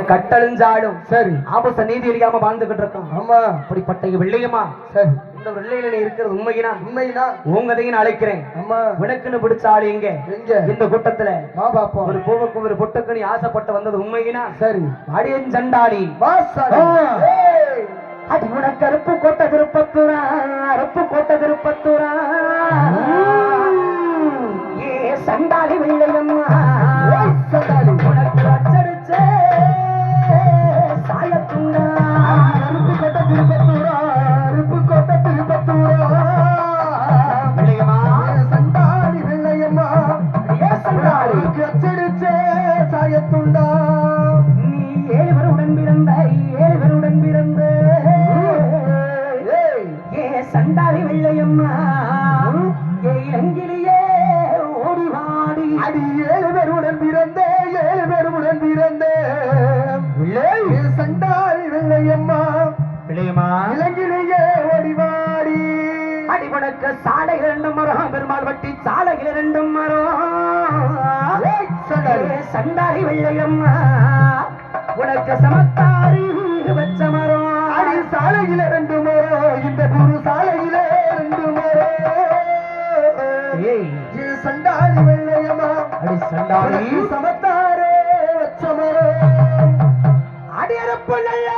கட்டழிஞ்சாலும் சரி. ஆபச நீதி இல்லாம வாழ்ந்துகிட்டு இருக்கோம் ஆமா. அப்படிப்பட்ட வெள்ளையம்மா சரி. இந்த வெள்ளையில நீ இருக்கிறது உண்மையினா? உண்மைனா உங்கதையும் அழைக்கிறேன். ஆமா. விளக்குன்னு பிடிச்ச ஆளு எங்க? எங்க? இந்த கூட்டத்துல. பாப்போம். ஒரு பூவுக்கு ஒரு பொட்டுக்கு ஆசைப்பட்டு வந்தது உண்மையினா? சரி. அடியன். ஏய். அடி உனக்கு அருப்பு கோட்டை திருப்பத்தூரா அருப்பு கோட்டை திருப்பத்தூரா ஏ சண்டாளி வெள்ளையம்மா. சண்டாளி. உனக்கு அச்சடிச்ச சண்டாளி வெள்ளையம்மா உனக்கு சமத்தாரி வச்ச மரம் அடி சாலையில ரெண்டு மரம் இந்த குரு சாலையில ரெண்டு மரம் சண்டாளி வெள்ளையம்மா. அடி சண்டாளி. சமத்தாரே வச்ச மரம் அடியரப்பு நல்ல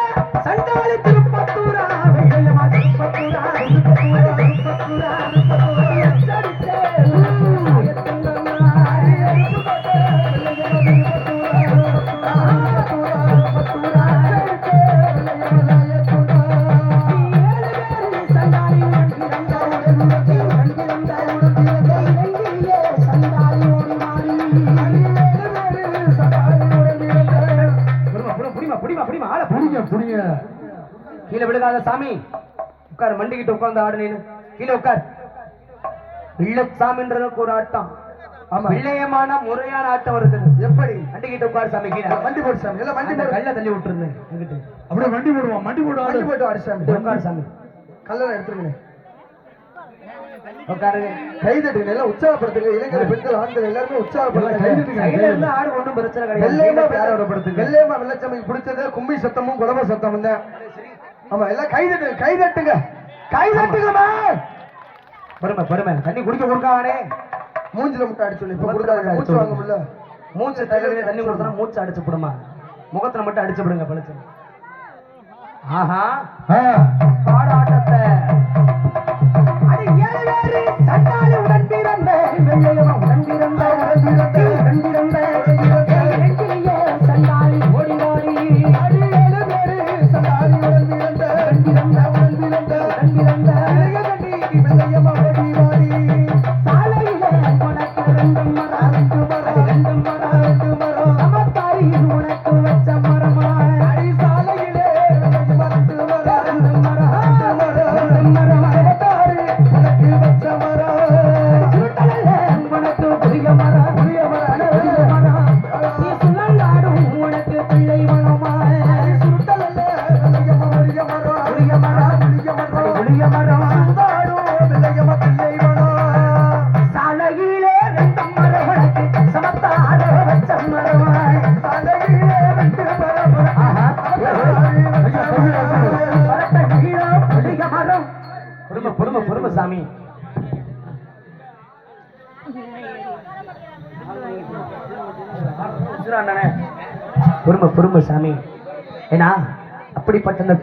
விழுகாத சாமி. உட்கார் மண்டிக்கிட்டு உட்கார்ந்து ஆடு நீனு கீழே உட்கார். பிள்ளைச்சாமின்றதுக்கு ஒரு ஆட்டம். ஆமா. பிள்ளையமான முறையான ஆட்டம் இருக்குது எப்படி? மண்டிக்கிட்டு உட்கார் சாமி கீழே. வண்டி போடு சாமி. எல்லாம் வண்டி போடு. கல்ல தள்ளி விட்டுருங்க அப்படியே வண்டி போடுவான் வண்டி வண்டி போடுவான் போட்டு ஆடு சாமி. உட்கார் சாமி. கல்லெல்லாம் எடுத்துருங்க உட்காருங்க. கை தட்டுங்க. எல்லாம் உற்சாகப்படுத்துங்க. இளைஞர் பெண்கள் ஆண்கள் எல்லாருமே உற்சாகப்படுத்துங்க. ஆடு ஒண்ணும் பிரச்சனை கிடையாது. வெள்ளையமா கீழே பேரோடப்படுத்துங்க வெள்ளையமா வெள்ளச்சமைக்கு பிடிச்சது கும்மி சத்தமும் குலம சத்தமும் தான் ஆமா எல்லாம் கை தட்டுங்க கை தட்டுங்க. கை தட்டுங்கம்மா பொறுமை பொறுமை தண்ணி குடிக்க கொடுக்கானே மூஞ்சில முட்டை அடிச்சு இப்ப கொடுக்காத மூச்சு வாங்க முடியல மூச்சு தகுதியில தண்ணி கொடுத்தா மூச்சு அடிச்சு விடுமா? முகத்துல மட்டும் அடிச்சு விடுங்க பளிச்சு. ஆஹா. பாட ஆட்டத்தை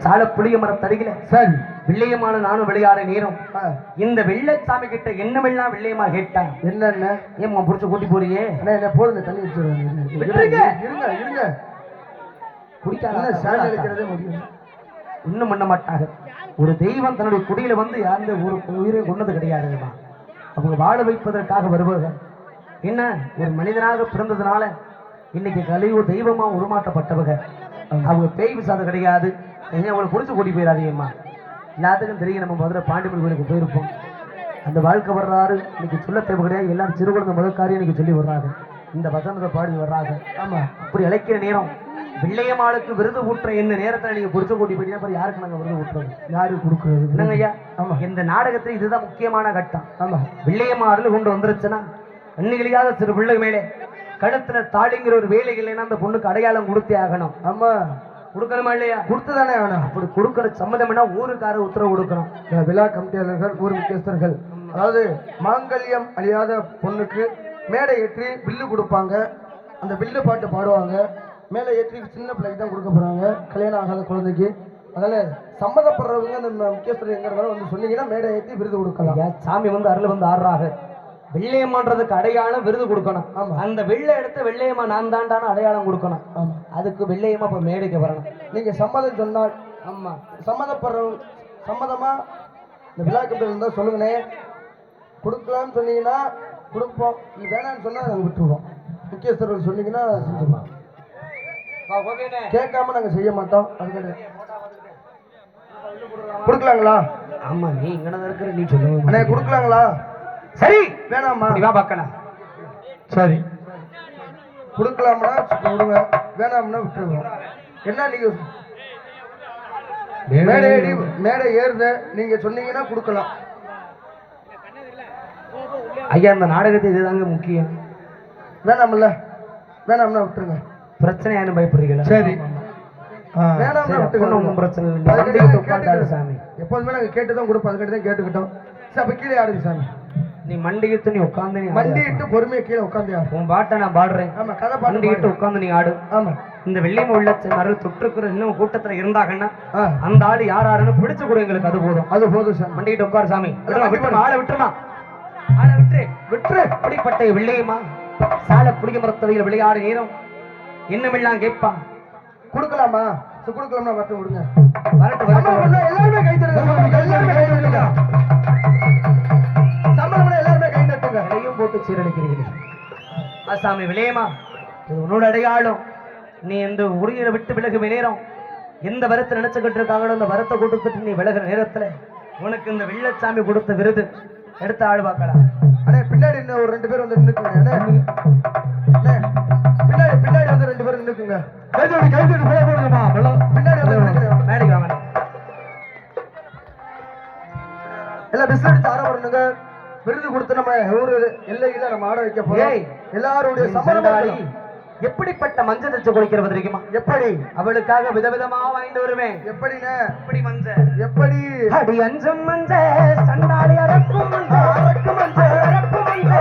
சால புளிய மரத்தடியில சரி. வெள்ளையமான நானும் விளையாட நேரம். இந்த வெள்ளைச்சாமி கிட்ட என்னமெல்லாம் வெள்ளையமா கேட்டா? என்னண்ணே ஏம்மா புடிச்சு கூட்டி போறியே? என்ன போடுங்க தண்ணி. இருங்க இருங்க குடிக்காத? அடிக்கிறதே முடியும் ஒண்ணும் பண்ண மாட்டாங்க ஒரு தெய்வம் தன்னுடைய குடியில வந்து யாருந்த ஒரு உயிரை கொண்டது கிடையாதுமா அவங்க வாழ வைப்பதற்காக வருவார்கள் என்ன? ஒரு மனிதனாக பிறந்ததுனால இன்னைக்கு கலியுக தெய்வமா உருமாற்றப்பட்டவங்க. அவங்க பேய் விசாதம் கிடையாது. ஏன் அவங்களை பிடிச்சி கூட்டி போயிடாதீங்கம்மா. எல்லாத்துக்கும் தெரியும் நம்ம மதுரை பாண்டிமன் கோயிலுக்கு போயிருப்போம். அந்த வாழ்க்கை வர்றாரு இன்னைக்கு சொல்ல தேவை கிடையாது. எல்லாரும் சிறு குழந்தை முதல் காரியம் இன்னைக்கு சொல்லி வர்றாங்க. இந்த வசனத்தை பாடி வர்றாங்க. ஆமா. அப்படி அழைக்கிற நேரம் வெள்ளையம்மாளுக்கு விருது ஊட்டுற இந்த நேரத்துல நீங்க புடிச்ச கூட்டி போயிட்டீங்கன்னா அப்புறம் யாருக்கு நாங்க விருது ஊட்டுறது? யாரு கொடுக்குறது? என்னங்க ஐயா? ஆமா. இந்த நாடகத்துல இதுதான் முக்கியமான கட்டம். ஆமா. வெள்ளையம்மா அருள் கொண்டு வந்துருச்சுன்னா அன்னிகளியாத சிறு பிள்ளை மேலே கழுத்துல தாலிங்கிற ஒரு வேலை இல்லைன்னா அந்த பொண்ணுக்கு அடையாளம் கொடுத்தே ஆகணும். ஆமா. கொடுக்கணுமா இல்லையா? கொடுத்துதானே ஆகணும். அப்படி கொடுக்கற சம்மதம்னா ஊருக்கார உத்தரவு கொடுக்கணும். விழா கமிட்டியாளர்கள் ஊர் முக்கியஸ்தர்கள் அதாவது மாங்கல்யம் அழியாத பொண்ணுக்கு மேடை ஏற்றி பில்லு கொடுப்பாங்க. அந்த பில்லு பாட்டு பாடுவாங்க. மேலே ஏற்றி சின்ன பிள்ளைக்கு தான் கொடுக்க போறாங்க. கல்யாணம் ஆகாத குழந்தைக்கு. அதனால சம்மதப்படுறவங்க அந்த முக்கியஸ்தர் எங்க இருந்தாலும் வந்து சொன்னீங்கன்னா மேடை ஏற்றி விருது கொடுக்கலாம். சாமி வந்து அருள் வந்து ஆடுறாங்க. வெள்ளையம்மான்றதுக்கு அடையாளம் விருது கொடுக்கணும். அந்த வெள்ளை எடுத்து வெள்ளையம்மா நான் தாண்டான அடையாளம் கொடுக்கணும். அதுக்கு வெள்ளையம்மா இப்ப மேடைக்கு வரணும். நீங்க சம்மதம் சொன்னால் ஆமா. சம்மதப்படுறவங்க சம்மதமா? இந்த விழா கமிட்டியில் இருந்தால் சொல்லுங்கண்ணே. கொடுக்கலாம்னு சொன்னீங்கன்னா கொடுப்போம். நீ வேணாம்னு சொன்னா நாங்கள் விட்டுருவோம். முக்கியஸ்தர்கள் சொன்னீங்கன்னா செஞ்சிடலாம் கேட்காம நாங்க செய்ய மாட்டோம். அதுக்கு கொடுக்கலாங்களா? ஆமா நீ இங்கனதான் இருக்கிற நீ சொல்லுங்க அண்ணே கொடுக்கலாங்களா? சரி. வேணாமா வா பார்க்கலாம். சரி. கொடுக்கலாம்னா விடுங்க வேணாம்னா விட்டுருவோம் என்ன நீங்க மேடை மேடை ஏறுத நீங்க சொன்னீங்கன்னா கொடுக்கலாம். ஐயா இந்த நாடகத்தை இதுதாங்க முக்கியம். வேணாம்ல. வேணாம்னா விட்டுருங்க. பிரச்சனையானு பயப்படுறீங்களா? சரி. ஒண்ணும் பிரச்சனை இல்லை. சாமி. எப்போதுமே நாங்க கேட்டு தான் கொடுப்போம். அதுக்கிட்ட தான் கேட்டுக்கிட்டோம். சரி அப்ப கீழே ஆடுங்க சாமி? நீ மண்டிகிட்டு நீ உட்காந்து நீ இட்டு பொறுமையா கீழே உட்காந்து ஆடு. உன் பாட்டை நான் பாடுறேன். ஆமா கதை பாடு. உட்காந்து நீ ஆடு. ஆமா. இந்த வெள்ளிம உள்ளச்ச மருள் தொற்றுக்குற இன்னும் கூட்டத்துல இருந்தாங்கன்னா அந்த ஆளு யார் யாருன்னு பிடிச்சு கொடு எங்களுக்கு அது போதும். அது போதும் சாமி மண்டிகிட்டு உட்கார் சாமி. விட்டுருமா, ஆளை விட்டுருமா? ஆளை விட்டுரு. விட்டுரு. அப்படிப்பட்ட வெள்ளையுமா சாலை புளிய மரத்தவையில் விளையாடு நேரம். என்னமெல்லாம் கேட்பான் கொடுக்கலாமா? சரி, கொடுக்கலாம்னா மட்டும் விடுங்க. எல்லாருமே கை சாமி. எல்லாருமே கை தட்டுங்க சீரழிக்கிறீர்கள். ஆசாமி விலையமா இது உன்னோட அடையாளம். நீ இந்த உரியில விட்டு விலகும் நேரம் எந்த வரத்தை நினைச்சுக்கிட்டு இருக்காங்களோ அந்த வரத்தை கொடுத்துட்டு நீ விலகுற நேரத்துல உனக்கு இந்த வெள்ளச்சாமி கொடுத்த விருது. எடுத்து ஆள் பார்க்கலாம். அண்ணே பின்னாடி இன்னும் ஒரு ரெண்டு பேர் வந்து நின்னுக்குங்க. அண்ணே பின்னாடி பின்னாடி வந்து ரெண்டு பேர் நின்னுக்குங்க. கைதோடு கைதோடு போட போடுங்கம்மா. பின்னாடி வந்து மேடைக்கு வாங்க. எல்லாம் பிஸ்ல அடிச்சு ஆட வரணுங்க விருது கொடுத்து நம்ம ஊரு எல்லையில நம்ம ஆட வைக்க போறோம். எல்லாருடைய இருக்கணும். எப்படிப்பட்ட மஞ்சள் தச்சு குளிக்கிறது தெரியுமா? எப்படி? அவளுக்காக விதவிதமா வாங்கிட்டு வருவேன். எப்படிண்ணே? எப்படி மஞ்சள் எப்படி? அடி அஞ்சம் மஞ்ச சண்டாளி அரக்கும் மஞ்ச அரக்கு மஞ்ச. அரக்கு மஞ்ச.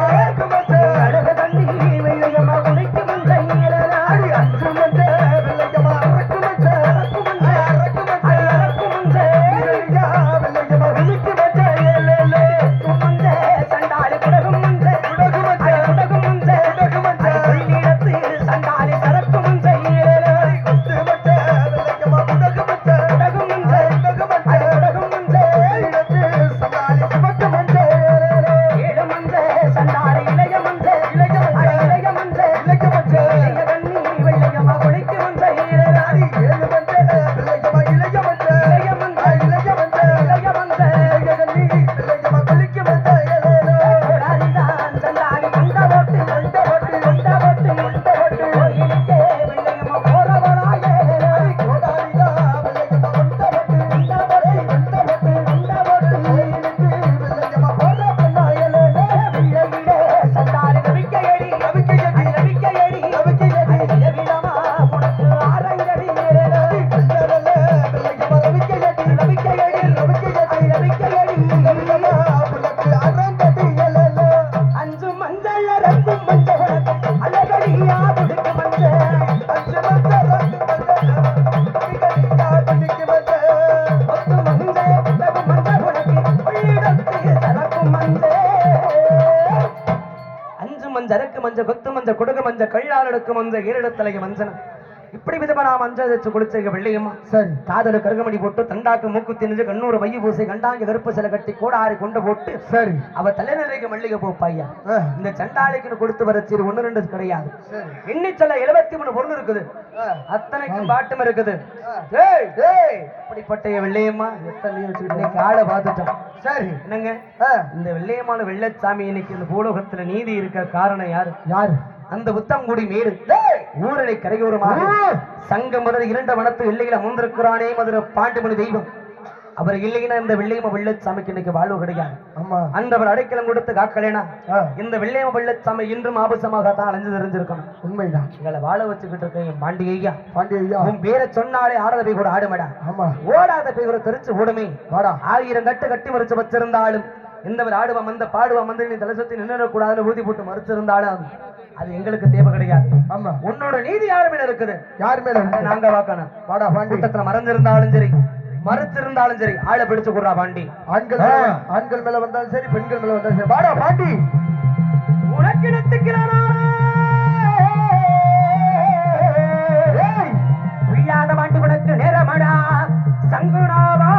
மஞ்ச கள்ளாளடுக்கு மஞ்ச ஏறிடத்தலைய மஞ்சன இப்படி விதமா மஞ்சள் குளிச்ச வெள்ளையம்மா. சரி. காதலு கருகமணி போட்டு தண்டாக்கு மூக்கு திணிஞ்சு கண்ணூறு மைய பூசை கண்டாங்க கருப்பு சில கட்டி கோடாரி கொண்டு போட்டு சரி. அவ தலைநரைக்கு மல்லிகை பூப்பாய்யா இந்த சண்டாளிக்குன்னு கொடுத்து வர சீர் ஒண்ணு ரெண்டு கிடையாது. சரி. எண்ணி சொல்ல எழுபத்தி மூணு பொருள் இருக்குது. அத்தனைக்கும் பாட்டும் இருக்குது. என் வெள்ளையம்மா இன்னைக்கு ஆளை பார்த்துட்டோம். சரி. என்னங்க? இந்த வெள்ளையமான வெள்ளச்சாமி இன்னைக்கு இந்த பூலோகத்துல நீதி இருக்க காரணம் யாரு? யாரு? அந்த புத்தங்குடி மேடு ஊரடை கரையோரமாக! சங்கம் முதல் இரண்டு வனத்து எல்லையில அமர்ந்திருக்கிறானே மதுரை பாண்டுமணி தெய்வம். அவர் இல்லைன்னா இந்த வெள்ளையம வெள்ளச்சாமிக்கு இன்னைக்கு வாழ்வு கிடைக்காது ஆமா. அந்தவர் அடைக்கலம் கொடுத்து காக்கலைனா இந்த வெள்ளையம வெள்ளச்சாமி இன்றும் ஆபசமாக தான் அலைஞ்சு தெரிஞ்சிருக்கணும். உண்மைதான். எங்களை வாழ வச்சுக்கிட்டு இருக்க என் பாண்டி ஐயா. பாண்டிய ஐயா. உன் பேரை சொன்னாலே ஆடாத போய் கூட ஆடுமடா. ஆமா. ஓடாத போய் கூட தெரிச்சு ஓடுமே. ஆயிரம் கட்டு கட்டி மறைச்சு வச்சிருந்தாலும் எந்தவர் ஆடுவா மந்த பாடுவா மந்த நீ தலை சுத்தி நின்றுடக்கூடாதுன்னு ஊதி போட்டு மறைச்சிருந்தாலும் அது எங்களுக்கு தேவை கிடையாது. ஆமா. உன்னோட நீதி யாரு மேல இருக்குது? யார் மேல? நாங்க வாக்கணும். வாடா பாண்டி கூட்டத்துல மறைஞ்சிருந்தாலும் சரி மறைச்சிருந்தாலும் சரி ஆளை பிடிச்சு கொடுறா பாண்டி ஆண்கள் ஆண்கள் மேல வந்தாலும் சரி பெண்கள் மேல வந்தாலும் சரி. வாடா பாண்டி உனக்கு புரியாத பாண்டி உனக்கு நேரமடா. சங்குநாதா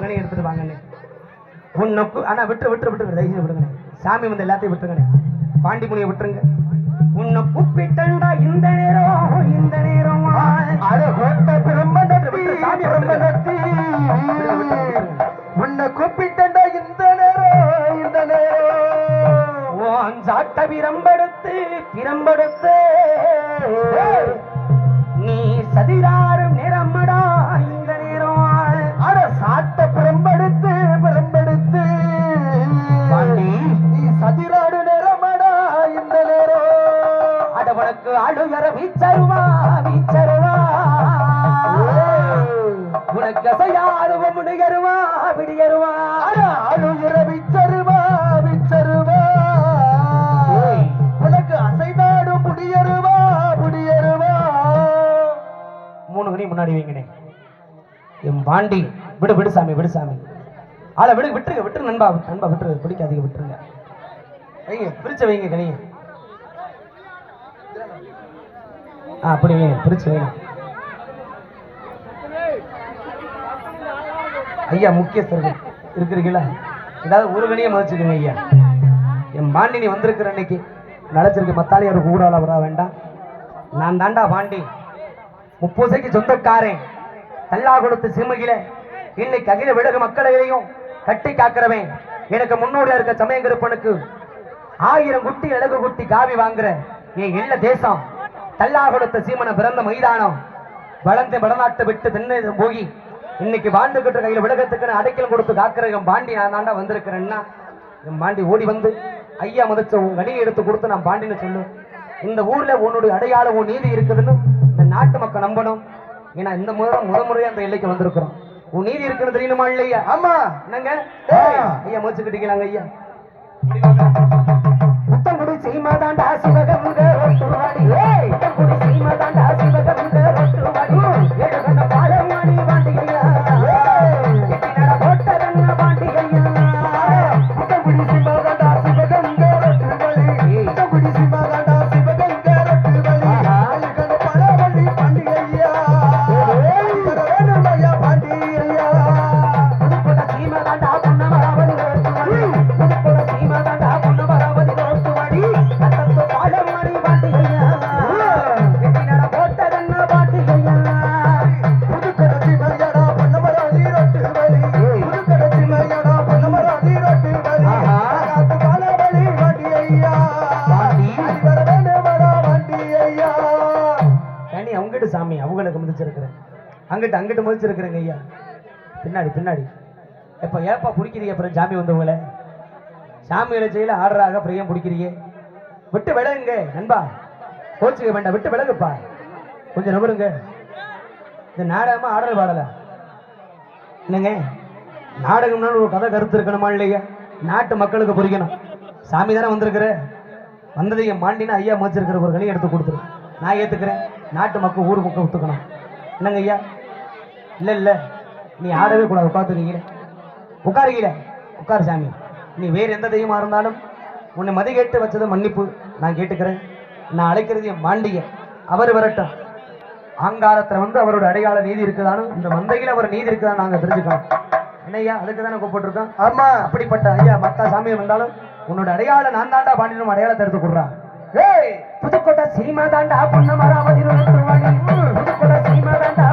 எலும்புச்சங்கனி ஒரு மூணு கனி எடுத்துட்டு வாங்கண்ணே உன்னை ஆனா விட்டு விட்டு விட்டு தைரியம் விடுங்கண்ணே. சாமி வந்து எல்லாத்தையும் விட்டுருங்கண்ணே. பாண்டி முனியை விட்டுருங்க. உன்னை கூப்பிட்டா இந்த நேரம் இந்த நேரம். உன்னை கூப்பிட்டா இந்த நேரம் இந்த நேரம். சாட்ட பிரம்பெடுத்து பிரம்பெடுத்து. நீ சதிராறும் நேரமடா தாண்டி பாண்டி விடு விடு சாமி விடு சாமி. ஆளை விடு விட்டுருங்க விட்டுரு நண்பா நண்பா விட்டுரு பிடிக்காதீங்க விட்டுருங்க. வைங்க பிரிச்சு வைங்க கனிங்க ஆ அப்படி வைங்க பிரிச்சு வைங்க. ஐயா முக்கியஸ்தர்கள் இருக்கிறீங்களா ஏதாவது ஒரு கனியை மதிச்சுக்கோங்க ஐயா. என் பாண்டி நீ வந்திருக்கிற அன்னைக்கு நிலச்சிருக்கு மத்தாலே ஒரு ஊரால வரா வேண்டாம் நான் தாண்டா பாண்டி. முப்பூசைக்கு சொந்தக்காரன். தல்லா கொடுத்து சிம்மகில இன்னைக்கு அகில விலகு மக்களையும் கட்டி காக்கிறவன். எனக்கு முன்னோடியா இருக்க சமயங்கருப்பனுக்கு ஆயிரம் குட்டி அழகு குட்டி காவி வாங்குற என் இல்ல தேசம். தல்லா கொடுத்த சீமனை பிறந்த மைதானம். வளர்ந்து வடநாட்டை விட்டு தென்னை போகி இன்னைக்கு வாழ்ந்துகிட்ட கையில் விலகத்துக்கு அடைக்கல் கொடுத்து காக்கிற பாண்டி நான் தாண்டா வந்திருக்கிறேன்னா என் பாண்டி ஓடி வந்து ஐயா மதிச்ச உன் கடியை எடுத்து கொடுத்து நான் பாண்டின்னு சொல்லு. இந்த ஊர்ல உன்னுடைய அடையாளம் உன் நீதி இருக்குதுன்னு இந்த நாட்டு மக்கள் நம்பணும். ஏன்னா இந்த முறை முத முறையா அந்த எல்லைக்கு வந்திருக்கிறோம். உன் நீதி இருக்குன்னு தெரியணுமா இல்லையா? ஆமா. என்னங்க? ஐயா மதிச்சுக்கிட்டீங்களாங்க ஐயா. புத்தங்குடி சீமாதாண்டா சாமி அவங்களுக்கு முதிச்சிருக்கிறேன் அங்கிட்டு அங்கிட்டு முதிச்சிருக்கிறேங்க ஐயா. பின்னாடி பின்னாடி. எப்ப ஏப்பா பிடிக்கிறீங்க அப்புறம் சாமி வந்தவங்கள சாமி செய்யல ஆடுறாங்க அப்புறம் ஏன் பிடிக்கிறீங்க. விட்டு விலகுங்க நண்பா. கோச்சுக்க வேண்டாம் விட்டு விலகுப்பா. கொஞ்சம் நபருங்க இந்த நாடகமா ஆடல் பாடல? என்னங்க? நாடகம்னா ஒரு கதை கருத்து இருக்கணுமா இல்லையா? நாட்டு மக்களுக்கு புரியணும் சாமி தானே வந்திருக்கிற? வந்ததை மாண்டினா ஐயா மதிச்சிருக்கிற ஒரு கனி எடுத்து கொடுத்துரு. நான் ஏற்றுக்கிறேன் நாட்டு மக்கள் ஊர் மக்கள் ஒத்துக்கணும். என்னங்க ஐயா? இல்லை இல்லை. நீ ஆடவே கூடாது. உட்காந்துருக்கீங்களே உட்காருக்கீல உட்காரு சாமி. நீ வேறு எந்த தெய்வமாக இருந்தாலும் உன்னை மதி கேட்டு வச்சதை மன்னிப்பு. நான் கேட்டுக்கிறேன். நான் அழைக்கிறது என் மாண்டிய அவர் வரட்டும். ஆங்காரத்தில் வந்து அவரோட அடையாள நீதி இருக்குதானு இந்த மந்தையில் அவர் நீதி இருக்குதான்னு நாங்கள் தெரிஞ்சுக்கணும். என்னய்யா அதுக்கு தானே கூப்பிட்டுருக்கோம். ஆமாம் அப்படிப்பட்ட ஐயா மத்தா சாமி வந்தாலும் உன்னோட அடையாள நான் தாண்டா பாண்டியனும் அடையாளத்தை எடுத்து கொடுறான். ஏய்! புதுக்கோட்டை சீமா தாண்டா பொன்னமராவதி ரோட்டு புதுக்கோட்டை சீமா தாண்டா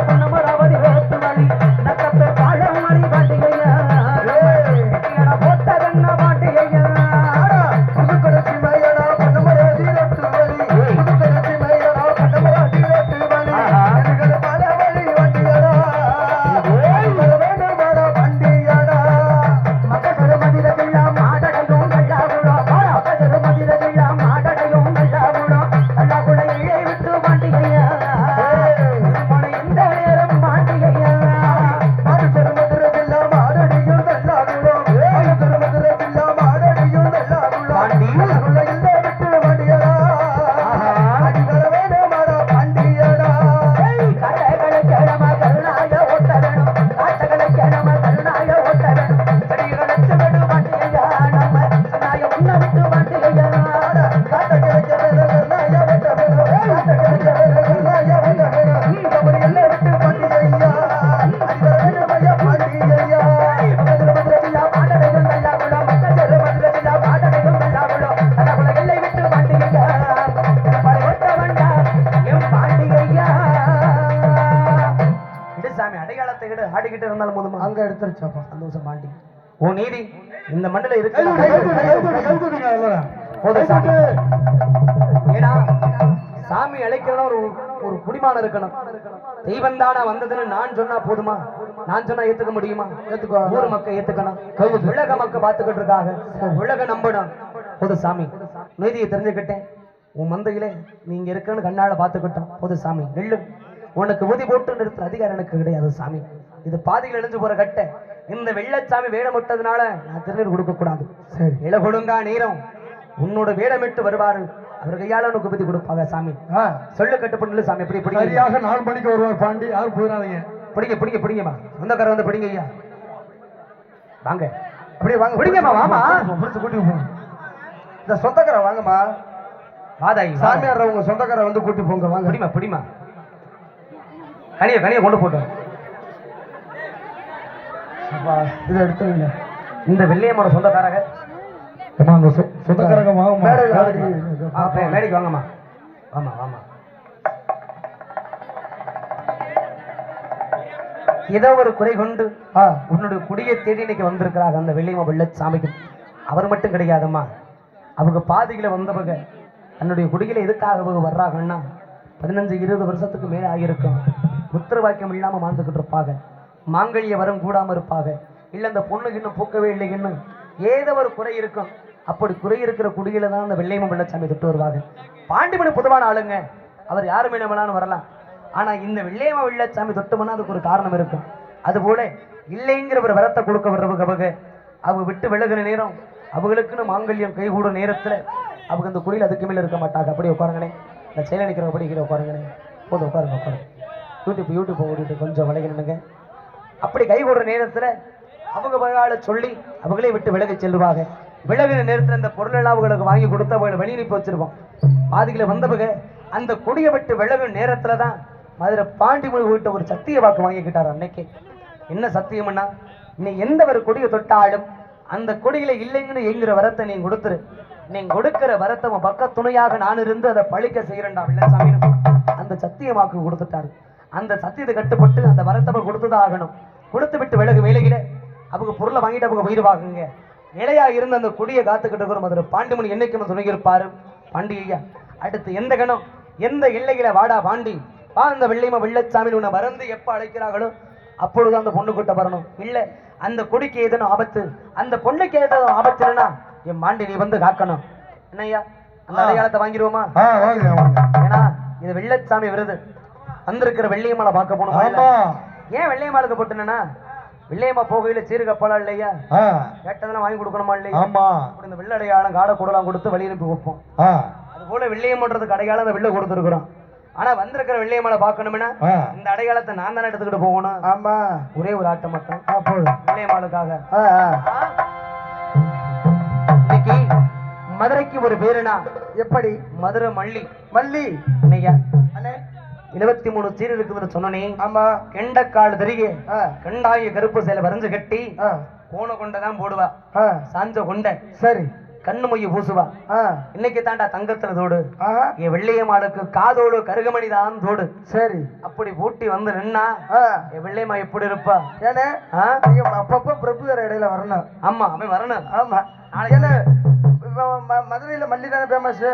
கைவிட்டு, இருக்கு. சாமி. அழைக்கிறனா ஒரு ஒரு குடிமானம் இருக்கணும். தெய்வம் தானா வந்ததுன்னு நான் சொன்னா போதுமா? நான் சொன்னா ஏத்துக்க முடியுமா. ஊர் மக்கள் ஏத்துக்கணும். உலக மக்கள் பார்த்துக்கிட்டு இருக்காங்க. உலக நம்பணும். போது சாமி. நீதியை தெரிஞ்சுக்கிட்டேன். உன் மந்தையிலே நீங்க இருக்கன்னு கண்ணால பார்த்துக்கிட்டோம். போது சாமி. நெல்லு. உனக்கு ஊதி போட்டு நிறுத்துற அதிகாரம் எனக்கு கிடையாது சாமி. இது பாதியில் இழந்து போற கட்டை. இந்த வெள்ளச்சாமி வேடம் விட்டதுனால நான் திருநீர் கொடுக்க கூடாது. சரி. இள கொடுங்கா நீரம். உன்னோட வேடமிட்டு வருவாரு. அவர் கையால உனக்கு பத்தி கொடுப்பாங்க சாமி. சொல்லு கட்டுப்பண்ணு சாமி. எப்படி பிடிங்க. சரியாக நாலு மணிக்கு வருவார் பாண்டி. யாரும் போயிடாதீங்க. பிடிங்க பிடிங்க பிடிங்கம்மா சொந்தக்காரர் வந்து பிடிங்க ஐயா. வாங்க. அப்படியே வாங்க. பிடிங்கம்மா, வாமா. பிடிச்சு கூட்டி போங்க. இந்த சொந்தக்கார வாங்கம்மா. வாதாயி சாமி சாமியார் உங்க சொந்தக்கார வந்து கூட்டி போங்க வாங்க. பிடிமா பிடிமா. கனிய கனிய கொண்டு போட்டோம் இதை எடுத்துங்க இந்த வெள்ளையம்மோட சொந்தக்காரங்க. அந்த சொந்தக்காரங்க மேடைக்கு வாங்கம்மா. வாமா வாமா ஏதோ ஒரு குறை கொண்டு உன்னுடைய குடியை தேடி இன்னைக்கு வந்திருக்கிறாங்க அந்த வெள்ளியம்மா வெள்ளச்சாமிக்கு. அவர் மட்டும் கிடையாதம்மா. அவங்க பாதியில வந்தவங்க தன்னுடைய குடியில எதுக்காக அவங்க வர்றாங்கன்னா பதினஞ்சு இருபது வருஷத்துக்கு மேலே ஆகியிருக்கும் புத்திர வாக்கியம் இல்லாமல் வாழ்ந்துக்கிட்டு இருப்பாங்க. மாங்கல்ய வரம் கூடாமல் இருப்பாங்க. இல்லை அந்த பொண்ணுக்கு இன்னும் பூக்கவே இல்லை இன்னும். ஏதோ ஒரு குறை இருக்கும். அப்படி குறை இருக்கிற குடியில தான் அந்த வெள்ளையம்மா வெள்ளச்சாமி தொட்டு வருவாங்க. பாண்டிமணி பொதுவான ஆளுங்க. அவர் யாருமே நம்மளான்னு வரலாம். ஆனால் இந்த வெள்ளையம்மா வெள்ளச்சாமி தொட்டுமனா அதுக்கு ஒரு காரணம் இருக்கும். அதுபோல இல்லைங்கிற ஒரு வரத்தை கொடுக்க வர்றவங்க அவங்க அவங்க விட்டு விலகுற நேரம் அவங்களுக்குன்னு மாங்கல்யம் கைகூடும் நேரத்தில் அவங்க அந்த குடியில் அதுக்கு மேலே இருக்க மாட்டாங்க. அப்படியே உட்காருங்கண்ணே இந்த செயல் நிற்கிறவங்க அப்படி கீழே உட்காருங்கண்ணே போதும் உட்காருங்க உட்காருங்க. யூடியூப் யூடியூப் ஓடிட்டு கொஞ்சம் விலகினுங்க அப்படி கை கொடுற நேரத்தில் அவங்க வகையால சொல்லி அவங்களே விட்டு விலகி செல்வாங்க விலகின நேரத்தில் அந்த பொருள் அவங்களுக்கு வாங்கி கொடுத்து அவங்களை வெளியனுப்பி நிற்ப வச்சிருப்போம் வந்தவங்க அந்த கொடியை விட்டு விலகும் நேரத்தில் தான் மதுரை பாண்டிமொழி வீட்டு ஒரு சத்திய வாக்கு வாங்கிக்கிட்டார் அன்னைக்கு. என்ன சத்தியம்னா நீ எந்த ஒரு கொடியை தொட்டாலும் அந்த கொடியில இல்லைங்கன்னு எங்கிற வரத்தை நீ கொடுத்துரு. நீ கொடுக்கிற வரத்தை பக்க துணையாக நான் இருந்து அதை பழிக்க செய்யறேன்டா வெள்ளசாமின்னு அந்த சத்திய வாக்கு கொடுத்துட்டாரு. அந்த சத்தியத்தை கட்டுப்பட்டு அந்த வரத்தை கொடுத்துதான் ஆகணும். கொடுத்து விட்டு விலகு வேலையில அவங்க பொருளை வாங்கிட்டு அவங்க போயிடுவாங்க நிலையா இருந்து அந்த கொடியை காத்துக்கிட்டு இருக்கிற மதுரை பாண்டிமணி என்னைக்கும் துணையிருப்பாரு. பாண்டி ஐயா அடுத்து எந்த கணம்? எந்த எல்லையில வாடா பாண்டி? வா அந்த வெள்ளையம்மா வெள்ளச்சாமி உன்னை மறந்து எப்ப அழைக்கிறார்களோ அப்பொழுது அந்த பொண்ணு கூட்ட வரணும். இல்ல அந்த கொடிக்கு ஏதேனும் ஆபத்து அந்த பொண்ணுக்கு ஏதேனும் ஆபத்துனா என் மாண்டி நீ வந்து காக்கணும். என்னய்யா அந்த அடையாளத்தை வாங்கிடுவோமா? ஏன்னா இது வெள்ளச்சாமி விருது. வந்திருக்கிற வெள்ளையம்மாளை பார்க்க? ஆமா. ஏன் வெள்ளையம்மாளுக்கு போட்டுனா வெள்ளையம்மா போகையில சீர்கப்பலாம் இல்லையா? ஆ. கேட்டதெல்லாம் வாங்கி கொடுக்கணுமா இல்லையா? ஆமா. இந்த வெள்ளை அடையாளம் காடை கூடலாம் கொடுத்து வழி அனுப்பி வைப்போம். அது போல வெள்ளையம்மன்றதுக்கு அடையாளம் அந்த வெள்ளை கொடுத்துருக்குறோம். ஆனா வந்திருக்கிற வெள்ளையம்மாளை பார்க்கணும்னா ஆ. இந்த அடையாளத்தை நான் தானே எடுத்துக்கிட்டு போகணும்? ஆமா. ஒரே ஒரு ஆட்டம் மட்டும். ஆ இன்னைக்கு மதுரைக்கு ஒரு பேருனா? எப்படி? மதுரை மல்லி. மல்லி. என்னய்யா அண்ணே. இருபத்தி மூணு சீர் இருக்குதுன்னு சொன்னனே. ஆமா. கெண்டக்கால் தெரிய ஆ. கண்டாய கருப்பு சேலை வரைஞ்சு கட்டி கோண கொண்டை தான் போடுவா சாஞ்ச கொண்டை. சரி. கண்ணு மொய்ய பூசுவா. இன்னைக்கு தாண்டா தங்கத்துல தோடு. என் வெள்ளையம்மாளுக்கு காதோடு கருகமணி தான் தோடு. சரி. அப்படி பூட்டி வந்து நின்னா என் வெள்ளையம்மா எப்படி இருப்பா? ஏனே? ஆ? நீங்க அப்பப்போ பிரபு வேற இடையில வரணும். ஆமா அவன் வரணும். ஆமா. ஏன்னா மதுரையில மல்லி தானே ஃபேமஸ்.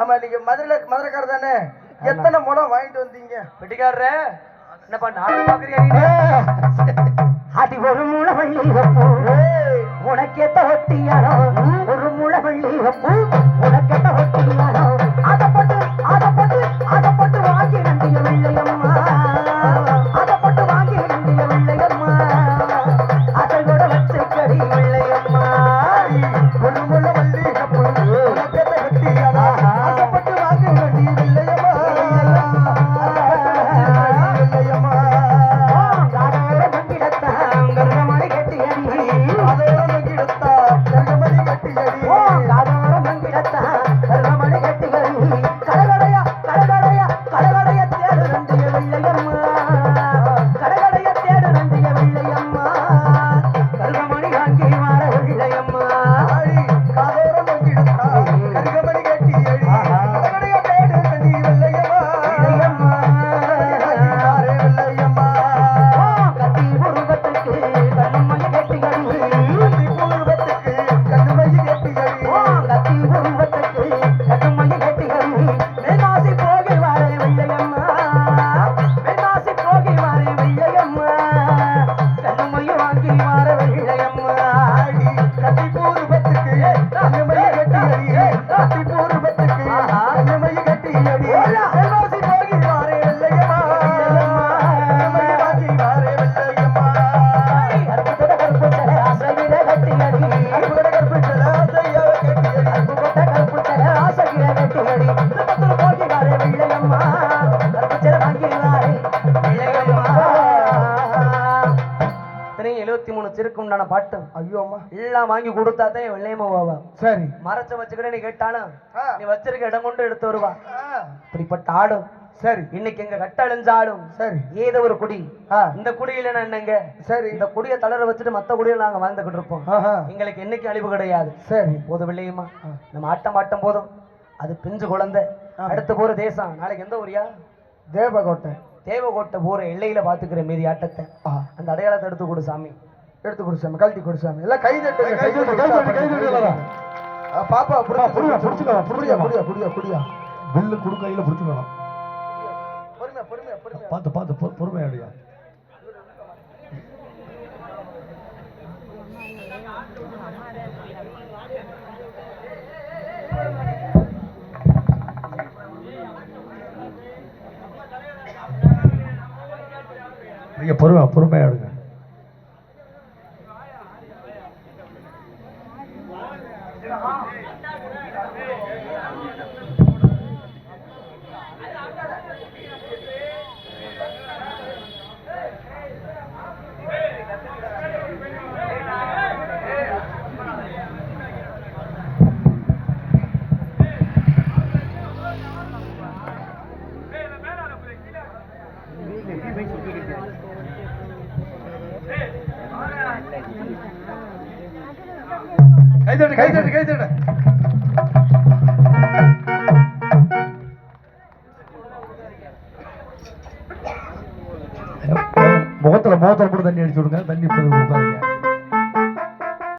ஆமா நீங்க மதுரையில மதுரைக்காரர் தானே? எத்தனை முளம் வாங்கிட்டு வந்தீங்க? வெட்டிக்காரரே என்னப்பா நாடகம் பாக்குறியா அடி ஒரு முளவள்ளி வப்பு உனக்கேத்த ஒட்டியாரோ ஒரு முளவள்ளி வப்பு உனக்கேத்த வாங்கி கொடுத்தா தான் வெள்ளையம்மா போவா சரி. மறைச்ச வச்சுக்கிட்ட நீ கேட்டாலும். நீ வச்சிருக்க இடம் கொண்டு எடுத்து வருவா. இப்படிப்பட்ட ஆடும். சரி. இன்னைக்கு எங்க கட்டழிஞ்சாலும் சரி. ஏதோ ஒரு குடி. இந்த குடியில என்னங்க? சரி. இந்த குடியை தளர வச்சுட்டு மத்த குடியில நாங்க வாழ்ந்துகிட்டு இருப்போம். எங்களுக்கு என்னைக்கு அழிவு கிடையாது. சரி. போதும் இல்லையுமா நம்ம ஆட்டம் ஆட்டம் போதும். அது பிஞ்சு குழந்தை. அடுத்து போற தேசம். நாளைக்கு எந்த ஊரியா தேவகோட்டை. தேவகோட்டை போற எல்லையில பாத்துக்கிற மீதி ஆட்டத்தை. அந்த அடையாளத்தை எடுத்து கொடு சாமி. எடுத்து குடிச்சாமி கழட்டி குடிச்சாமி எல்லாம் கை தட்டு, கை தட்டு, கை தட்டு பாப்பா புடிச்சு புடியா, புடிச்சுக்கோ, புடியா புடிச்சுக்கோ. புடியா புடியா புடியா பில்லு குடு கையில பிடிச்சுக்கணும் பொறுமையா பொறுமையா பொறுமையா. பார்த்து பார்த்து பொறுமையா அடியா ஐயா பொறுமை பொறுமையா எடுங்க